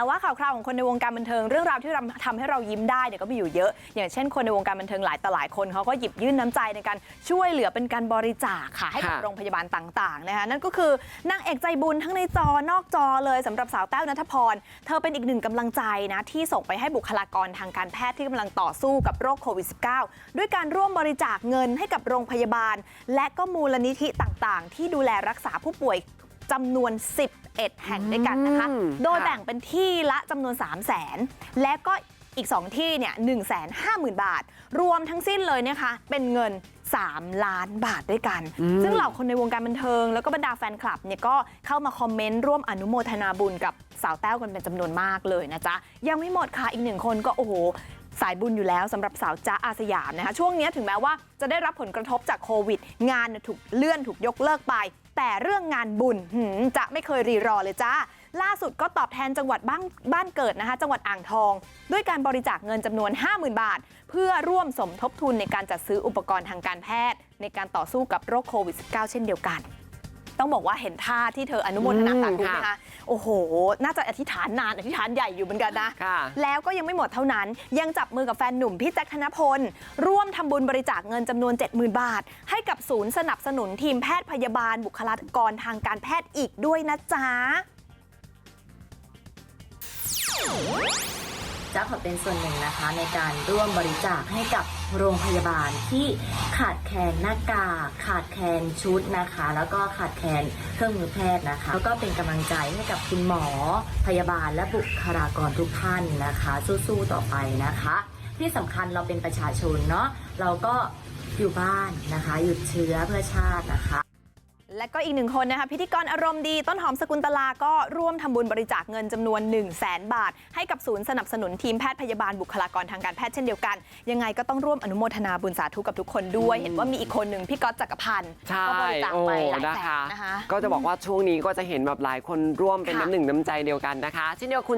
แต่ว่าข่าวคราวของคนในวงการบันเทิงเรื่องราวที่ทำให้เรายิ้มได้เนี่ยก็มีอยู่เยอะ อย่างเช่นคนในวงการบันเทิงหลายต่อหลายคนเขาก็หยิบยื่นน้ำใจในการช่วยเหลือเป็นการบริจาคค่ะให้กับค่ะโรงพยาบาลต่างๆนะคะนั่นก็คือนางเอกใจบุญทั้งในจอนอกจอเลยสำหรับสาวแต้วนัทพร เธอเป็นอีกหนึ่งกำลังใจนะที่ส่งไปให้บุคลากรทางการแพทย์ที่กำลังต่อสู้กับโรคโควิด -19 ด้วยการร่วมบริจาคเงินให้กับโรงพยาบาล และก็มูลนิธิต่างๆ ที่ดูแลรักษาผู้ป่วย จำนวน11แห่งด้วยกันนะคะอืมโดยค่ะแบ่งเป็นที่ละจำนวน3 0 0 0 0 0และก็อีก 2 ที่เนี่ย1 5 0 0 0 0บาท รวมทั้งสิ้นเลยนะคะ เป็นเงิน 3 ล้านบาทด้วยกัน ซึ่งเหล่าคนในวงการบันเทิง แล้วก็บรรดาแฟนคลับเนี่ยก็เข้ามาคอมเมนต์ร่วมอนุโมทนาบุญกับสาวแต้วกันเป็นจำนวนมากเลยนะจ๊ะ ยังไม่หมดค่ะอีกหนึ่งคนก็โอ้โห สายบุญอยู่แล้วสำหรับสาวจ๊ะอาสยามนะคะช่วงนี้ถึงแม้ว่าจะได้รับผลกระทบจากโควิด งานถูกเลื่อนถูกยกเลิกไป แต่เรื่องงานบุญจะไม่เคยรีรอเลยจ้าล่าสุดก็ตอบแทนจังหวัดบ้านบ้านเกิดนะคะ จังหวัดอ่างทอง ด้วยการบริจาคเงินจำนวน 50,000 บาท เพื่อร่วมสมทบทุนในการจัดซื้ออุปกรณ์ทางการแพทย์ ในการต่อสู้กับโรคโควิด -19 เช่นเดียวกัน ต้องบอกว่าเห็นท่าที่เธออนุโมทนาสาธุอืมนะค่ะคะโอ้โห น่าจะอธิษฐานนานอธิษฐานใหญ่อยู่เหมือนกันนะค่ะแล้วก็ยังไม่หมดเท่านั้น ยังจับมือกับแฟนหนุ่มพี่แจ็คธนพล ร่วมทำบุญบริจาคเงินจำนวน 70,000 บาท ให้กับศูนย์สนับสนุนทีมแพทย์พยาบาลบุคลากรทางการแพทย์อีกด้วยนะจ๊ะ จะขอเป็นส่วนหนึ่งนะคะ ในการร่วมบริจาคให้กับโรงพยาบาลที่ขาดแคลนหน้ากากขาดแคลนชุดนะคะ แล้วก็ขาดแคลนเครื่องมือแพทย์นะคะ แล้วก็เป็นกำลังใจให้กับคุณหมอพยาบาลและบุคลากรทุกท่านนะคะ สู้ๆต่อไปนะคะ ที่สำคัญเราเป็นประชาชนเนาะเราก็อยู่บ้านนะคะ หยุดเชื้อเพื่อชาตินะคะ และก็อีกหนึ่งคนนะคะพิธีกรอารมณ์ดีต้นหอมสกุลตลาก็ร่วมทำบุญบริจาคเงินจำนวน1 0 0 0 0แบาท ให้กับศูนย์สนับสนุนทีมแพทย์พยาบาลบุคลากรทางการแพทย์เช่นเดียวกัน ยังไงก็ต้องร่วมอนุโมทนาบุญสาธุกับทุกคนด้วย เห็นว่ามีอีกคนหนึ่งพี่ก๊อตจักรพันธ์ใช่ก็บริจาคโอ้ไปหลายนะแสคะนนะคะ ก็จะบอกว่าช่วงนี้ก็จะเห็นแบบหลายคนร่วมเป็นค่ะน้ำหนึ่งน้ำใจเดียวกันนะคะเช่นเดียวกับคุณ